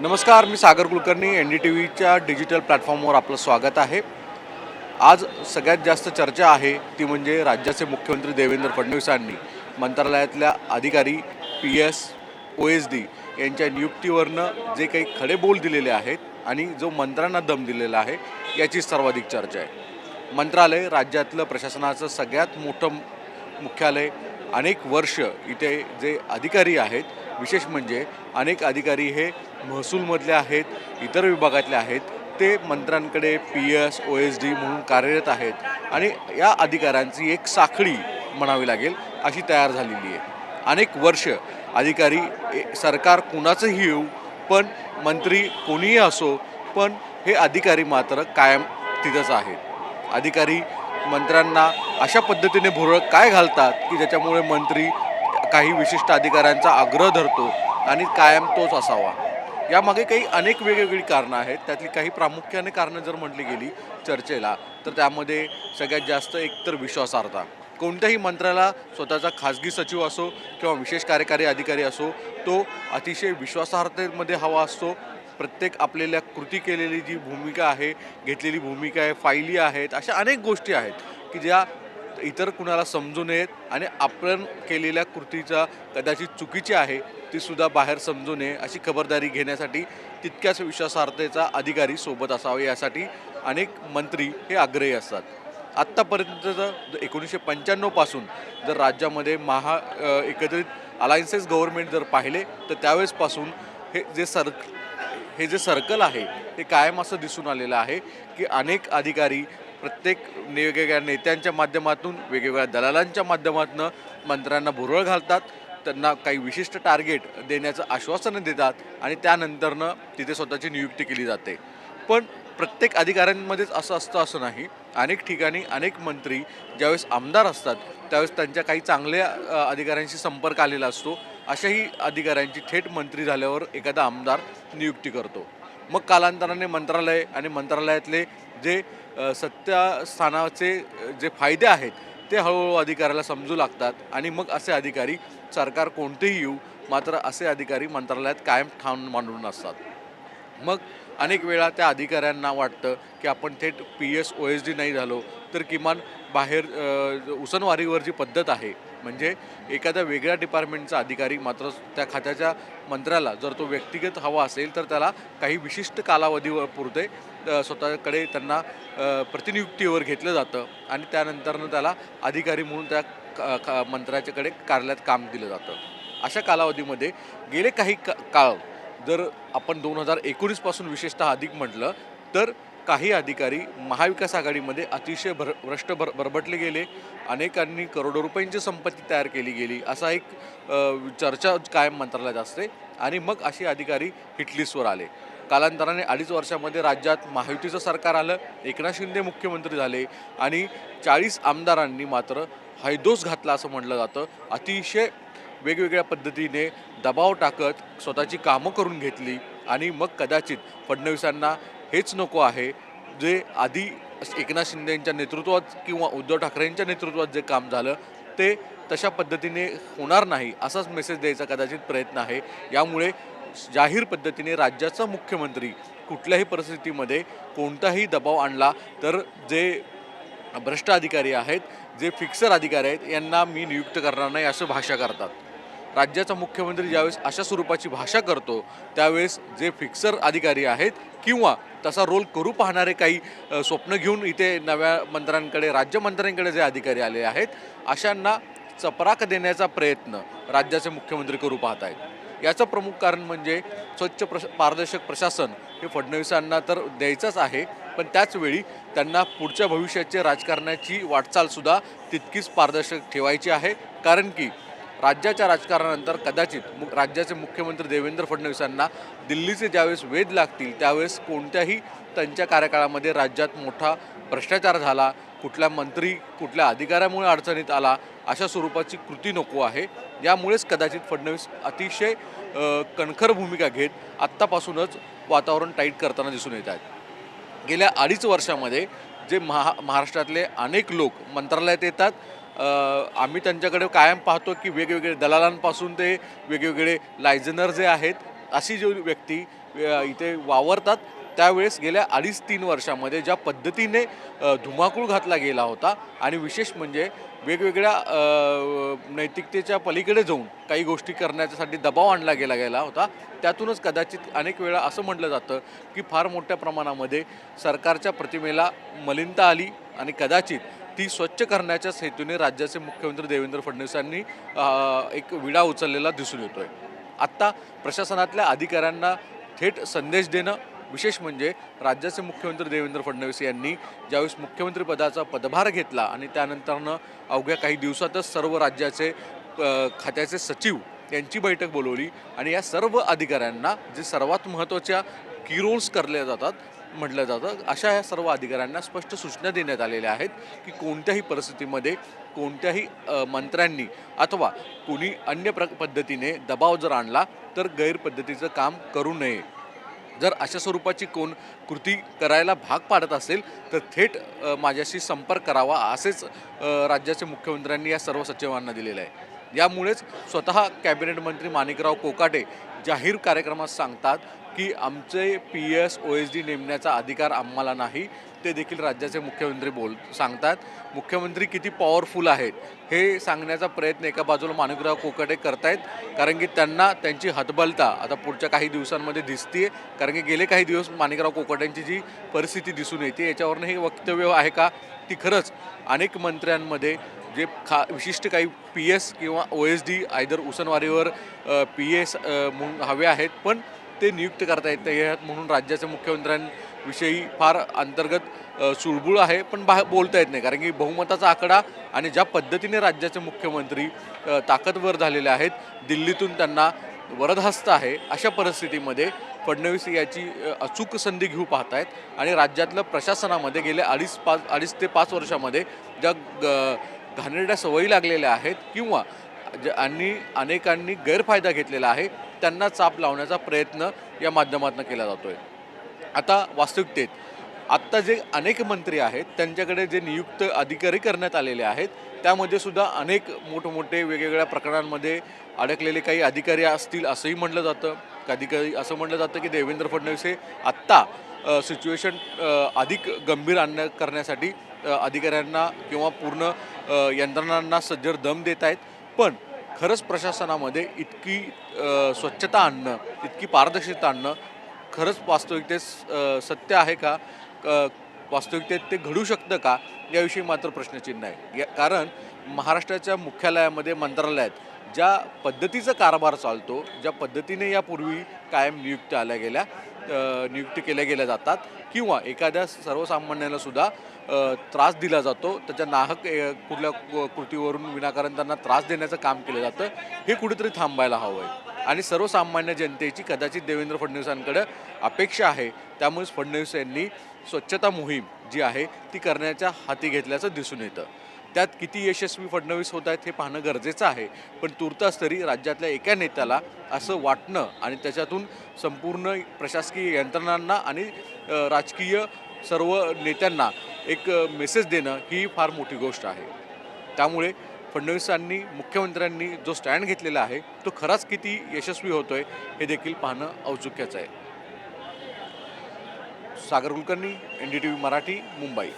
नमस्कार मी Sagar Kulkarni N D T व्हीच्या digital प्लॅटफॉर्मवर आपलं स्वागत आहे. आज सगळ्यात जास्त चर्चा आहे ती म्हणजे राज्याचे मुख्यमंत्री देवेंद्र फडणवीसांनी मंत्रालयातल्या अधिकारी P S O S D यांच्या नियुक्तीवरनं जे काही खडे बोल दिलेले आहेत आणि जो मंत्र्यांना दम दिलेला आहे याची सर्वाधिक चर्चा आहे. मंत्रालय राज्यातलं प्रशासनाचं सगळ्यात मोठं मुख्यालय अनेक वर्ष इथे जे अधिकारी आहेत विशेष म्हणजे अनेक अधिकारी हे महसूलमधले आहेत इतर विभागातले आहेत ते मंत्र्यांकडे P S O S D म्हणून कार्यरत आहेत आणि या अधिकाऱ्यांची एक साखळी म्हणावी लागेल अशी तयार झालेली आहे. अनेक वर्ष अधिकारी ए- सरकार कुणाचंही येऊ पण मंत्री कोणीही असो पण हे अधिकारी मात्र कायम तिथंच आहेत. अधिकारी मंत्र्यांना अशा पद्धतीने भुरळ काय घालतात की ज्याच्यामुळे मंत्री काही विशिष्ट अधिकाऱ्यांचा आग्रह धरतो आणि कायम तोच असावा. यामागे काही अनेक वेगवेगळी कारणं आहेत. त्यातली काही प्रामुख्याने कारणं जर म्हटली गेली चर्चेला तर त्यामध्ये सगळ्यात जास्त एकतर विश्वासार्हता. कोणत्याही मंत्र्याला स्वतःचा खाजगी सचिव असो किंवा विशेष कार्यकारी अधिकारी असो तो अतिशय विश्वासार्हतेमध्ये हवा असतो. प्रत्येक आपल्याला कृती केलेली जी भूमिका आहे घेतलेली भूमिका आहे फायली आहेत अशा अनेक गोष्टी आहेत की ज्या इतर कुणाला समजू नयेत आणि आपण केलेल्या कृतीचा कदाचित चुकीची आहे ती सुद्धा बाहेर समजू नये अशी खबरदारी घेण्यासाठी तितक्याच विश्वासार्हतेचा अधिकारी सोबत असावा यासाठी अनेक मंत्री हे आग्रही असतात. आत्तापर्यंत एकोणीसशे पंच्याण्णवपासून जर राज्यामध्ये महा एकत्रित अलायन्सेस गव्हर्नमेंट जर पाहिले तर त्यावेळेसपासून हे जे सर हे जे सर्कल आहे ते कायम असं दिसून आलेलं आहे की अनेक अधिकारी प्रत्येक वेगवेगळ्या नेत्यांच्या माध्यमातून वेगवेगळ्या दलालांच्या माध्यमातून मंत्र्यांना भुरळ घालतात. त्यांना काही विशिष्ट टार्गेट देण्याचं आश्वासनं देतात आणि त्यानंतरनं तिथे स्वतःची नियुक्ती केली जाते. पण प्रत्येक अधिकाऱ्यांमध्येच असं असतं असं नाही. अनेक ठिकाणी अनेक मंत्री ज्यावेळेस आमदार असतात त्यावेळेस त्यांच्या काही चांगल्या अधिकाऱ्यांशी संपर्क आलेला असतो. अशाही अधिकाऱ्यांची थेट मंत्री झाल्यावर एखादा आमदार नियुक्ती करतो. मग कालांतराने मंत्रालय आणि मंत्रालयातले जे सत्यास्थानाचे सत्तास्थानाचे जे फायदे आहेत ते हळूहळू अधिकाऱ्याला समजू लागतात आणि मग असे अधिकारी सरकार कोणतेही येऊ मात्र असे अधिकारी मंत्रालयात कायम ठाण मांडून असतात. मग अनेक वेळा त्या अधिकाऱ्यांना वाटतं की आपण थेट P S O S D नाही झालो तर किमान बाहेर उसनवारीवर जी पद्धत आहे म्हणजे एखाद्या वेगळ्या डिपार्टमेंटचा अधिकारी मात्र त्या खात्याच्या मंत्र्याला जर तो व्यक्तिगत हवा असेल तर त्याला काही विशिष्ट कालावधीवर पुरते स्वतःकडे त्यांना प्रतिनियुक्तीवर घेतलं जातं आणि त्यानंतरनं त्याला अधिकारी म्हणून त्या का मंत्र्याच्याकडे कार्यालयात काम दिलं जातं. अशा कालावधीमध्ये गेले काही का काळ जर आपण दोन हजार एकोणीसपासून विशेषतः अधिक म्हटलं तर काही अधिकारी महाविकास आघाडीमध्ये अतिशय भर भ्रष्ट भर भरभटले गेले. अनेकांनी करोडो रुपयांची संपत्ती तयार केली गेली. असा एक चर्चा कायम मंत्रालयात असते. आणि मग असे अधिकारी हिटलिस्टवर आले. कालांतराने अडीच वर्षामध्ये राज्यात महायुतीचं सरकार आलं. एकनाथ शिंदे मुख्यमंत्री झाले. आणि चाळीस आमदारांनी मात्र हैदोस घातला असं म्हटलं जातं. अतिशय वेगवेगळ्या पद्धतीने दबाव टाकत स्वतःची कामं करून घेतली. आणि मग कदाचित फडणवीसांना हेच नको आहे. जे आधी एकनाथ शिंदेंच्या नेतृत्वात किंवा उद्धव ठाकरेंच्या नेतृत्वात जे काम झालं ते तशा पद्धतीने होणार नाही असाच मेसेज द्यायचा कदाचित प्रयत्न आहे. यामुळे जाहीर पद्धतीने राज्याचा मुख्यमंत्री कुठल्याही परिस्थितीमध्ये कोणताही दबाव आणला तर जे भ्रष्ट अधिकारी आहेत जे फिक्सर अधिकारी आहेत यांना मी नियुक्त करणार नाही असं भाषा करतात. राज्याचा मुख्यमंत्री ज्यावेळेस अशा स्वरूपाची भाषा करतो त्यावेळेस जे फिक्सर अधिकारी आहेत किंवा तसा रोल करू पाहणारे काही स्वप्न घेऊन इथे नव्या मंत्र्यांकडे राज्यमंत्र्यांकडे जे अधिकारी आले आहेत अशांना चपराक देण्याचा प्रयत्न राज्याचे मुख्यमंत्री करू पाहत आहेत याचं प्रमुख कारण म्हणजे स्वच्छ प्रश पारदर्शक प्रशासन हे फडणवीसांना तर द्यायचंच आहे पण त्याचवेळी त्यांना पुढच्या भविष्याचे राजकारणाची वाटचालसुद्धा तितकीच पारदर्शक ठेवायची आहे कारण की राज्याच्या राजकारणानंतर कदाचित मु राज्याचे मुख्यमंत्री देवेंद्र फडणवीसांना दिल्लीचे ज्यावेळेस वेध लागतील त्यावेळेस कोणत्याही त्यांच्या कार्यकाळामध्ये राज्यात मोठा भ्रष्टाचार झाला कुठल्या मंत्री कुठल्या अधिकाऱ्यामुळे अडचणीत आला अशा स्वरूपाची कृती नको आहे. यामुळेच कदाचित फडणवीस अतिशय कणखर भूमिका घेत आत्तापासूनच वातावरण टाईट करताना दिसून येत आहेत. गेल्या अडीच वर्षामध्ये जे महा महाराष्ट्रातले अनेक लोक मंत्रालयात येतात आम्ही त्यांच्याकडे कायम पाहतो की वेगवेगळे दलालांपासून ते वेगवेगळे लायझनर जे आहेत अशी जी व्यक्ती इथे वावरतात त्यावेळेस गेल्या अडीच तीन वर्षामध्ये ज्या पद्धतीने धुमाकूळ घातला गेला होता आणि विशेष म्हणजे वेगवेगळ्या नैतिकतेच्या पलीकडे जाऊन काही गोष्टी करण्यासाठी दबाव आणला गेला गेला होता त्यातूनच कदाचित अनेक वेळा असं म्हटलं जातं की फार मोठ्या प्रमाणामध्ये सरकारच्या प्रतिमेला मलिनता आली आणि कदाचित ती स्वच्छ करण्याच्या हेतूने राज्याचे मुख्यमंत्री देवेंद्र फडणवीसांनी एक विडा उचललेला दिसून येतोय. आत्ता प्रशासनातल्या अधिकाऱ्यांना थेट संदेश देणं विशेष म्हणजे राज्याचे मुख्यमंत्री देवेंद्र फडणवीस यांनी ज्यावेळेस मुख्यमंत्रीपदाचा पदभार घेतला आणि त्यानंतरनं अवघ्या काही दिवसातच सर्व राज्याचे खात्याचे सचिव यांची बैठक बोलवली आणि या सर्व अधिकाऱ्यांना जे सर्वात महत्त्वाच्या की रोल्स करले जातात म्हटलं जातं. अशा या सर्व अधिकाऱ्यांना स्पष्ट सूचना देण्यात आलेल्या आहेत की कोणत्याही परिस्थितीमध्ये कोणत्याही मंत्र्यांनी अथवा कोणी अन्य प्र पद्धतीने दबाव जर आणला तर गैरपद्धतीचं काम करू नये. जर अशा स्वरूपाची कोण कृती करायला भाग पाडत असेल तर थेट माझ्याशी संपर्क करावा असेच राज्याचे मुख्यमंत्र्यांनी या सर्व सचिवांना दिलेलं आहे. यामुळेच स्वतः कॅबिनेट मंत्री माणिकराव कोकाटे जाहीर कार्यक्रमात सांगतात की आमचे P S O S D नेमण्याचा अधिकार आम्हाला नाही ते देखील राज्याचे मुख्यमंत्री बोल सांगतात. मुख्यमंत्री किती पॉवरफुल आहेत हे सांगण्याचा प्रयत्न एका बाजूला माणिकराव कोकाटे करतायत कारण की त्यांना त्यांची हतबलता आता पुढच्या काही दिवसांमध्ये दिसते कारण की गेले काही दिवस माणिकराव कोकाट्यांची जी परिस्थिती दिसून येते याच्यावरनं हे वक्तव्य आहे का? ती खरंच अनेक मंत्र्यांमध्ये जे खा विशिष्ट काही पी एस किंवा ओ एस डी आयदर उसनवारीवर पी एस म्हणून हवे आहेत पण ते नियुक्त करता येत नाही आहेत म्हणून राज्याच्या मुख्यमंत्र्यांविषयी फार अंतर्गत सुळबुळ आहे. पण बा बोलता येत नाही कारण की बहुमताचा आकडा आणि ज्या पद्धतीने राज्याचे मुख्यमंत्री ताकदवर झालेले आहेत दिल्लीतून त्यांना वरदहस्त आहे अशा परिस्थितीमध्ये फडणवीस याची अचूक संधी घेऊ पाहतायत. आणि राज्यातलं प्रशासनामध्ये गेल्या अडीच पाच अडीच ते पाच वर्षामध्ये ज्या ग- घाणेरड्या सवयी लागलेल्या आहेत किंवा ज्यांनी अनेकांनी गैरफायदा घेतलेला आहे त्यांना चाप लावण्याचा प्रयत्न या माध्यमातून केला जातोय. आता वास्तविकतेत आत्ता जे अनेक मंत्री आहेत त्यांच्याकडे जे नियुक्त अधिकारी करण्यात आलेले आहेत त्यामध्ये सुद्धा अनेक मोठमोठे वेगवेगळ्या प्रकरणांमध्ये अडकलेले काही अधिकारी असतील असंही म्हटलं जातं. कधी कधी असं म्हटलं जातं की देवेंद्र फडणवीस हे आत्ता सिच्युएशन अधिक गंभीर आणण्या करण्यासाठी अधिकाऱ्यांना किंवा पूर्ण यंत्रणांना सज्जर दम देत आहेत. पण खरंच प्रशासनामध्ये इतकी स्वच्छता आणणं इतकी पारदर्शकता आणणं खरंच वास्तविकतेत सत्य आहे का? क- वास्तविकतेत ते घडू शकतं का? याविषयी मात्र प्रश्नचिन्ह आहे या कारण महाराष्ट्राच्या मुख्यालयामध्ये मंत्रालयात ज्या पद्धतीचा कारभार चालतो ज्या पद्धतीने यापूर्वी कायम नियुक्त आल्या गेल्या नियुक्ती केल्या गेल्या जातात किंवा एखाद्या सर्वसामान्याला सुद्धा त्रास दिला जातो. त्याच्या नाहक कुठल्या कृतीवरून विनाकारण त्यांना त्रास देण्याचं काम केलं जातं. हे कुठेतरी थांबायला हवं आहे आणि सर्वसामान्य जनतेची कदाचित देवेंद्र फडणवीसांकडे अपेक्षा आहे. त्यामुळेच फडणवीस यांनी स्वच्छता मोहीम जी आहे ती करण्याच्या हाती घेतल्याचं दिसून येतं. त्यात किती यशस्वी फडणवीस होत आहेत हे पाहणं गरजेचं आहे. पण तुर्तास तरी राज्यातल्या एका नेत्याला असं वाटणं आणि त्याच्यातून संपूर्ण प्रशासकीय यंत्रणांना आणि राजकीय सर्व नेत्यांना एक मेसेज देणं ही फार मोठी गोष्ट आहे. त्यामुळे फडणवीसांनी मुख्यमंत्र्यांनी जो स्टँड घेतलेला आहे तो खराच किती यशस्वी होतोय हे देखील पाहणं औत्सुक्याचं आहे. Sagar Kulkarni N D T V Marathi Mumbai.